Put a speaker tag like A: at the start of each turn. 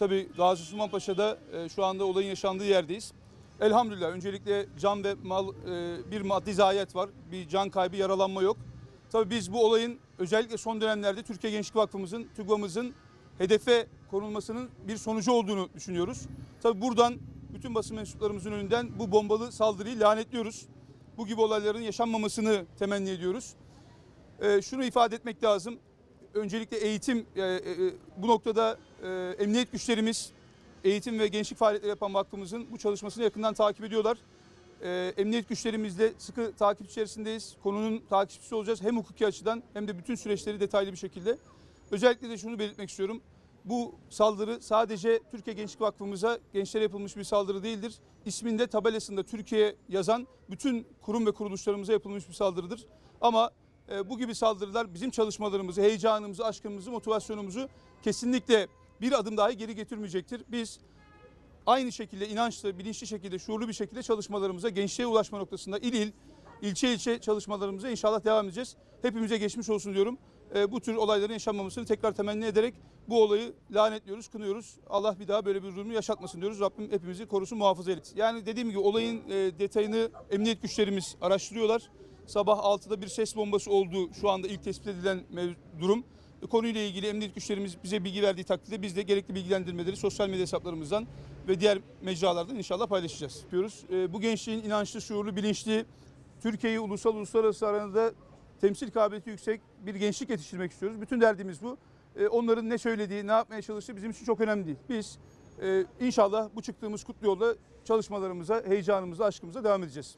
A: tabii Gazi Osman Paşa'da e, şu anda olayın yaşandığı yerdeyiz. Elhamdülillah öncelikle can ve mal e, bir maddi zayiat var. Bir can kaybı, yaralanma yok. Tabii biz bu olayın özellikle son dönemlerde Türkiye Gençlik Vakfımızın, TÜGVA'mızın hedefe konulmasının bir sonucu olduğunu düşünüyoruz. Tabii buradan bütün basın mensuplarımızın önünden bu bombalı saldırıyı lanetliyoruz. Bu gibi olayların yaşanmamasını temenni ediyoruz. Ee, şunu ifade etmek lazım. Öncelikle eğitim, e, e, bu noktada e, emniyet güçlerimiz, eğitim ve gençlik faaliyetleri yapan vakfımızın bu çalışmasını yakından takip ediyorlar. Ee, emniyet güçlerimizle sıkı takip içerisindeyiz. Konunun takipçisi olacağız hem hukuki açıdan hem de bütün süreçleri detaylı bir şekilde. Özellikle de şunu belirtmek istiyorum. Bu saldırı sadece Türkiye Gençlik Vakfımıza gençlere yapılmış bir saldırı değildir. İsminde tabelasında Türkiye yazan bütün kurum ve kuruluşlarımıza yapılmış bir saldırıdır. Ama e, bu gibi saldırılar bizim çalışmalarımızı, heyecanımızı, aşkımızı, motivasyonumuzu kesinlikle bir adım dahi geri getirmeyecektir. Biz aynı şekilde inançlı, bilinçli şekilde, şuurlu bir şekilde çalışmalarımıza, gençliğe ulaşma noktasında il il, ilçe ilçe çalışmalarımıza inşallah devam edeceğiz. Hepimize geçmiş olsun diyorum. E, bu tür olayların yaşanmamasını tekrar temenni ederek bu olayı lanetliyoruz, kınıyoruz. Allah bir daha böyle bir durumu yaşatmasın diyoruz. Rabbim hepimizi korusun, muhafaza etsin. Yani dediğim gibi olayın e, detayını emniyet güçlerimiz araştırıyorlar. Sabah 6'da bir ses bombası olduğu şu anda ilk tespit edilen durum. E, Konuyla ilgili emniyet güçlerimiz bize bilgi verdiği takdirde biz de gerekli bilgilendirmeleri sosyal medya hesaplarımızdan ve diğer mecralardan inşallah paylaşacağız. Yapıyoruz. E, Bu gençliğin inançlı, şuurlu, bilinçli, Türkiye'yi ulusal uluslararası arenada temsil kabiliyeti yüksek bir gençlik yetiştirmek istiyoruz. Bütün derdimiz bu. E, Onların ne söylediği, ne yapmaya çalıştığı bizim için çok önemli değil. Biz inşallah bu çıktığımız kutlu yolda çalışmalarımıza, heyecanımıza, aşkımıza devam edeceğiz.